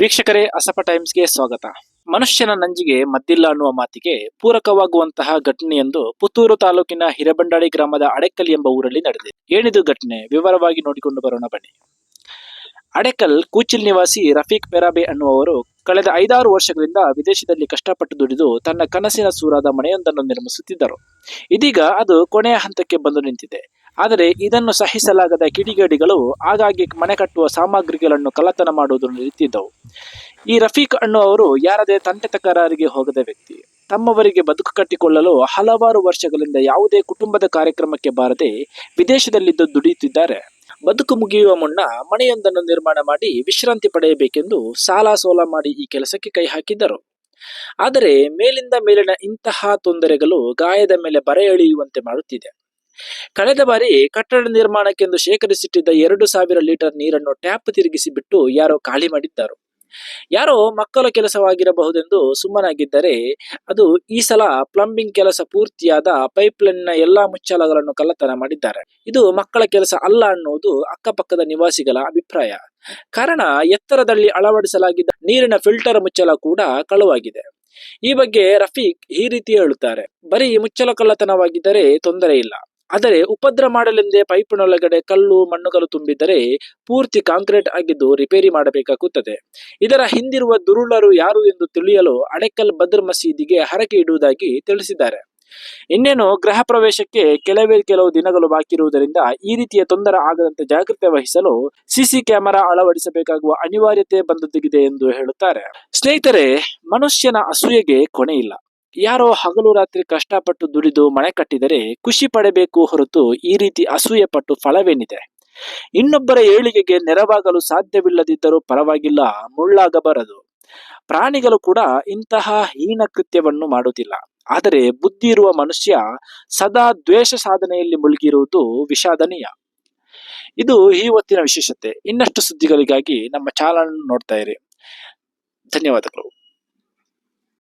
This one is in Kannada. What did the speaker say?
ವೀಕ್ಷಕರೇ ಅಸಪ ಟೈಮ್ಸ್ಗೆ ಸ್ವಾಗತ. ಮನುಷ್ಯನ ನಂಜಿಗೆ ಮದ್ದಿಲ್ಲ ಅನ್ನುವ ಮಾತಿಗೆ ಪೂರಕವಾಗುವಂತಹ ಘಟನೆಯೊಂದು ಪುತ್ತೂರು ತಾಲೂಕಿನ ಹಿರಬಂಡಾಳಿ ಗ್ರಾಮದ ಅಡೆಕಲ್ ಎಂಬ ಊರಲ್ಲಿ ನಡೆದಿದೆ. ಏನಿದು ಘಟನೆ? ವಿವರವಾಗಿ ನೋಡಿಕೊಂಡು ಬರೋಣ ಬನ್ನಿ. ಅಡೆಕಲ್ ಕೂಚಿಲ್ ನಿವಾಸಿ ರಫೀಕ್ ಪೆರಾಬೆ ಅನ್ನುವವರು ಕಳೆದ ಐದಾರು ವರ್ಷಗಳಿಂದ ವಿದೇಶದಲ್ಲಿ ಕಷ್ಟಪಟ್ಟು ದುಡಿದು ತನ್ನ ಕನಸಿನ ಸೂರಾದ ಮನೆಯೊಂದನ್ನು ನಿರ್ಮಿಸುತ್ತಿದ್ದರು. ಇದೀಗ ಅದು ಕೊನೆಯ ಹಂತಕ್ಕೆ ಬಂದು ನಿಂತಿದೆ. ಆದರೆ ಇದನ್ನು ಸಹಿಸಲಾಗದ ಕಿಡಿಗೇಡಿಗಳು ಆಗಾಗ್ಗೆ ಮನೆ ಕಟ್ಟುವ ಸಾಮಗ್ರಿಗಳನ್ನು ಕಳ್ಳತನ ಮಾಡುವುದನ್ನು ನಿಂತಿದ್ದವು. ಈ ರಫೀಕ್ ಅನ್ನುವರು ಯಾರದೇ ತಂಟೆ ತಕರಾರಿಗೆ ಹೋಗದ ವ್ಯಕ್ತಿ. ತಮ್ಮವರಿಗೆ ಬದುಕು ಕಟ್ಟಿಕೊಳ್ಳಲು ಹಲವಾರು ವರ್ಷಗಳಿಂದ ಯಾವುದೇ ಕುಟುಂಬದ ಕಾರ್ಯಕ್ರಮಕ್ಕೆ ಬಾರದೆ ವಿದೇಶದಲ್ಲಿದ್ದು ದುಡಿಯುತ್ತಿದ್ದಾರೆ. ಬದುಕು ಮುಗಿಯುವ ಮುನ್ನ ಮನೆಯೊಂದನ್ನು ನಿರ್ಮಾಣ ಮಾಡಿ ವಿಶ್ರಾಂತಿ ಪಡೆಯಬೇಕೆಂದು ಸಾಲ ಸೋಲ ಮಾಡಿ ಈ ಕೆಲಸಕ್ಕೆ ಕೈ ಹಾಕಿದ್ದರು. ಆದರೆ ಮೇಲಿಂದ ಮೇಲಿನ ಇಂತಹ ತೊಂದರೆಗಳು ಗಾಯದ ಮೇಲೆ ಬರೆ ಎಳೆಯುವಂತೆ ಮಾಡುತ್ತಿದೆ. ಕಳೆದ ಬಾರಿ ಕಟ್ಟಡ ನಿರ್ಮಾಣಕ್ಕೆಂದು ಶೇಖರಿಸಿಟ್ಟಿದ್ದ ಎರಡು ಸಾವಿರ ಲೀಟರ್ ನೀರನ್ನು ಟ್ಯಾಪ್ ತಿರುಗಿಸಿ ಬಿಟ್ಟು ಯಾರೋ ಖಾಲಿ ಮಾಡಿದ್ದಾರೆ. ಯಾರೋ ಮಕ್ಕಳ ಕೆಲಸವಾಗಿರಬಹುದೆಂದು ಸುಮ್ಮನಾಗಿದ್ದರೆ ಅದು ಈ ಸಲ ಪ್ಲಂಬಿಂಗ್ ಕೆಲಸ ಪೂರ್ತಿಯಾದ ಪೈಪ್ಲೈನ್ನ ಎಲ್ಲಾ ಮುಚ್ಚಳಗಳನ್ನು ಕಳ್ಳತನ ಮಾಡಿದ್ದಾರೆ. ಇದು ಮಕ್ಕಳ ಕೆಲಸ ಅಲ್ಲ ಅನ್ನುವುದು ಅಕ್ಕಪಕ್ಕದ ನಿವಾಸಿಗಳ ಅಭಿಪ್ರಾಯ. ಕಾರಣ ಎತ್ತರದಲ್ಲಿ ಅಳವಡಿಸಲಾಗಿದ್ದ ನೀರಿನ ಫಿಲ್ಟರ್ ಮುಚ್ಚಳ ಕೂಡ ಕಳುವಾಗಿದೆ. ಈ ಬಗ್ಗೆ ರಫೀಕ್ ಈ ರೀತಿ ಹೇಳುತ್ತಾರೆ. ಬರೀ ಮುಚ್ಚಳ ಕಳ್ಳತನವಾಗಿದ್ದರೆ ತೊಂದರೆ ಇಲ್ಲ. ಆದರೆ ಉಪದ್ರ ಮಾಡಲೆಂದೇ ಪೈಪಿನೊಳಗಡೆ ಕಲ್ಲು ಮಣ್ಣುಗಳು ತುಂಬಿದ್ದರೆ ಪೂರ್ತಿ ಕಾಂಕ್ರೀಟ್ ಆಗಿದ್ದು ರಿಪೇರಿ ಮಾಡಬೇಕಾಗುತ್ತದೆ. ಇದರ ಹಿಂದಿರುವ ದುರುಳರು ಯಾರು ಎಂದು ತಿಳಿಯಲು ಅಣೆಕಲ್ ಭದ್ರ ಮಸೀದಿಗೆ ಹರಕೆ ಇಡುವುದಾಗಿ ತಿಳಿಸಿದ್ದಾರೆ. ಇನ್ನೇನು ಗೃಹ ಪ್ರವೇಶಕ್ಕೆ ಕೆಲವೇ ಕೆಲವು ದಿನಗಳು ಬಾಕಿ ಇರುವುದರಿಂದ ಈ ರೀತಿಯ ತೊಂದರೆ ಆಗದಂತೆ ಜಾಗ್ರತೆ ವಹಿಸಲು ಸಿಸಿ ಕ್ಯಾಮೆರಾ ಅಳವಡಿಸಬೇಕಾಗುವ ಅನಿವಾರ್ಯತೆ ಬಂದೊದಗಿದೆ ಎಂದು ಹೇಳುತ್ತಾರೆ. ಸ್ನೇಹಿತರೆ, ಮನುಷ್ಯನ ಅಸೂಯೆಗೆ ಕೊನೆಯಿಲ್ಲ. ಯಾರೋ ಹಗಲು ರಾತ್ರಿ ಕಷ್ಟಪಟ್ಟು ದುಡಿದು ಮನೆ ಕಟ್ಟಿದರೆ ಖುಷಿ ಪಡಬೇಕು ಹೊರತು ಈ ರೀತಿ ಅಸೂಯೆ ಪಟ್ಟು ಫಲವೇನಿದೆ? ಇನ್ನೊಬ್ಬರ ಏಳಿಗೆಗೆ ನೆರವಾಗಲು ಸಾಧ್ಯವಿಲ್ಲದಿದ್ದರೂ ಪರವಾಗಿಲ್ಲ, ಮುಳ್ಳಾಗಬಾರದು. ಪ್ರಾಣಿಗಳು ಕೂಡ ಇಂತಹ ಹೀನ ಕೃತ್ಯವನ್ನು ಮಾಡುವುದಿಲ್ಲ. ಆದರೆ ಬುದ್ಧಿ ಇರುವ ಮನುಷ್ಯ ಸದಾ ದ್ವೇಷ ಸಾಧನೆಯಲ್ಲಿ ಮುಳುಗಿರುವುದು ವಿಷಾದನೀಯ. ಇದು ಈ ಹೊತ್ತಿನ ವಿಶೇಷತೆ. ಇನ್ನಷ್ಟು ಸುದ್ದಿಗಳಿಗಾಗಿ ನಮ್ಮ ಚಾನಲ್ ನೋಡ್ತಾ ಇರಿ. ಧನ್ಯವಾದಗಳು.